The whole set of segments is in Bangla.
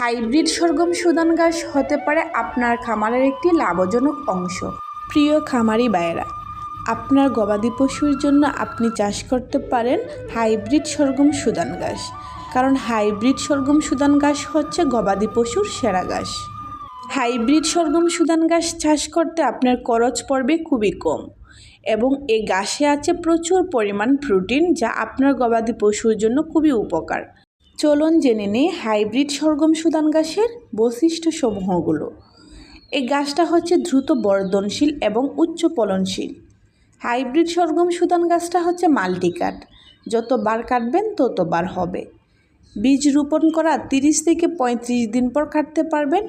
হাইব্রিড সরগম সুদান ঘাস হতে পারে আপনার খামারের একটি লাভজনক অংশ। প্রিয় খামারি বায়েরা আপনার গবাদি পশুর জন্য আপনি চাষ করতে পারেন হাইব্রিড সরগম সুদান ঘাস। কারণ হাইব্রিড সরগম সুদান ঘাস হচ্ছে গবাদি পশুর সেরা ঘাস। হাইব্রিড সরগম সুদান ঘাস চাষ করতে আপনার খরচ পড়বে খুবই কম এবং এই গাছে আছে প্রচুর পরিমাণ প্রোটিন যা আপনার গবাদি পশুর জন্য খুবই উপকার। চলুন জেনে নিই হাইব্রিড সরগম সুদান ঘাসের বৈশিষ্ট্যসমূহগুলো। এই গাছটা হচ্ছে দ্রুত বর্ধনশীল এবং উচ্চ ফলনশীল। হাইব্রিড সরগম সুদান গাছটা হচ্ছে মাল্টিকাট। যতবার কাটবেন ততবার হবে। বীজ রোপণ করা তিরিশ থেকে পঁয়ত্রিশ দিন পর কাটতে পারবেন,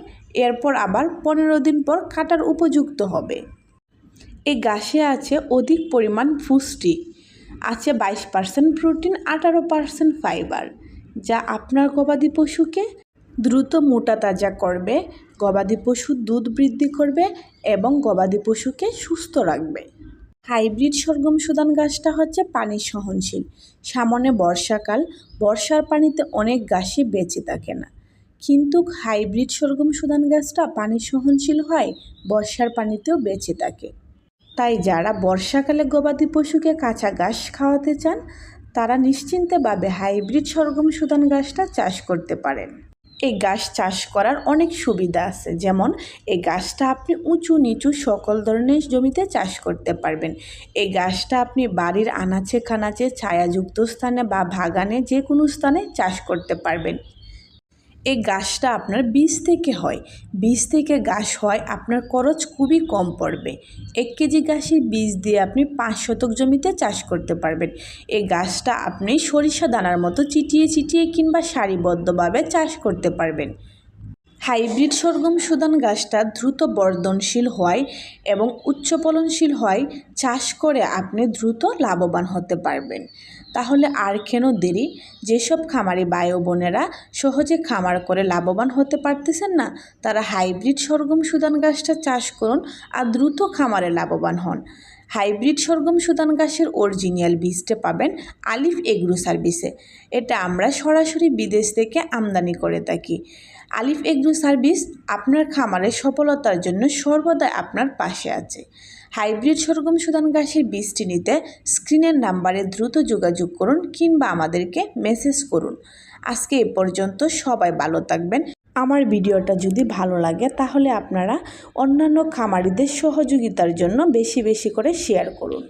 এরপর আবার পনেরো দিন পর কাটার উপযুক্ত হবে। এই গাছে আছে অধিক পরিমাণ পুষ্টি, আছে বাইশ পার্সেন্ট প্রোটিন, আঠারো পার্সেন্ট ফাইবার। যা আপনার গবাদি পশুকে দ্রুত মোটা তাজা করবে, গবাদি পশুর দুধ বৃদ্ধি করবে এবং গবাদি পশুকে সুস্থ রাখবে। হাইব্রিড সরগম সুদান গাছটা হচ্ছে পানি সহনশীল। সামনে বর্ষাকাল, বর্ষার পানিতে অনেক গাছই বেঁচে থাকে না। কিন্তু হাইব্রিড সরগম সুদান গাছটা পানি সহনশীল হয়, বর্ষার পানিতেও বেঁচে থাকে। তাই যারা বর্ষাকালে গবাদি পশুকে কাঁচা ঘাস খাওয়াতে চান তারা নিশ্চিন্তেভাবে হাইব্রিড সরগম সুদান গাছটা চাষ করতে পারেন। এই গাছ চাষ করার অনেক সুবিধা আছে, যেমন এই গাছটা আপনি উঁচু নিচু সকল ধরনের জমিতে চাষ করতে পারবেন। এই গাছটা আপনি বাড়ির আনাচে খানাচে, ছায়াযুক্ত স্থানে বা বাগানে যে কোনো স্থানে চাষ করতে পারবেন। এই গাছটা আপনার বীজ থেকে হয়। বীজ থেকে গাছ হয়, আপনার খরচ খুবই কম পড়বে। এক কেজি গাছের বীজ দিয়ে আপনি পাঁচ শতক জমিতে চাষ করতে পারবেন। এই গাছটা আপনি সরিষা দানার মতো চিটিয়ে চিটিয়ে কিংবা সারিবদ্ধভাবে চাষ করতে পারবেন। হাইব্রিড সরগম সুদান গাছটা দ্রুত বর্ধনশীল হয় এবং উচ্চ ফলনশীল হয় চাষ করে আপনি দ্রুত লাভবান হতে পারবেন। তাহলে আর কেন দেরি? যেসব খামারি বায়ু বোনেরা সহজে খামার করে লাভবান হতে পারতেছেন না, তারা হাইব্রিড সরগম সুদান গাছটা চাষ করুন আর দ্রুত খামারে লাভবান হন। হাইব্রিড সরগম সুদান গাছের অরিজিনাল বীজটা পাবেন আলিফ এগ্রো সার্ভিসে। এটা আমরা সরাসরি বিদেশ থেকে আমদানি করে থাকি। আলিফ এগ্রো সার্ভিস আপনার খামারের সফলতার জন্য সর্বদা আপনার পাশে আছে। হাইব্রিড সরগম সুদান গাছের বীজটি নিতে স্ক্রিনের নাম্বারে দ্রুত যোগাযোগ করুন কিংবা আমাদেরকে মেসেজ করুন। আজকে এ পর্যন্ত সবাই ভালো থাকবেন। আমার ভিডিওটা যদি ভালো লাগে, তাহলে আপনারা অন্যান্য খামারিদের সহযোগিতার জন্য বেশি বেশি করে শেয়ার করুন।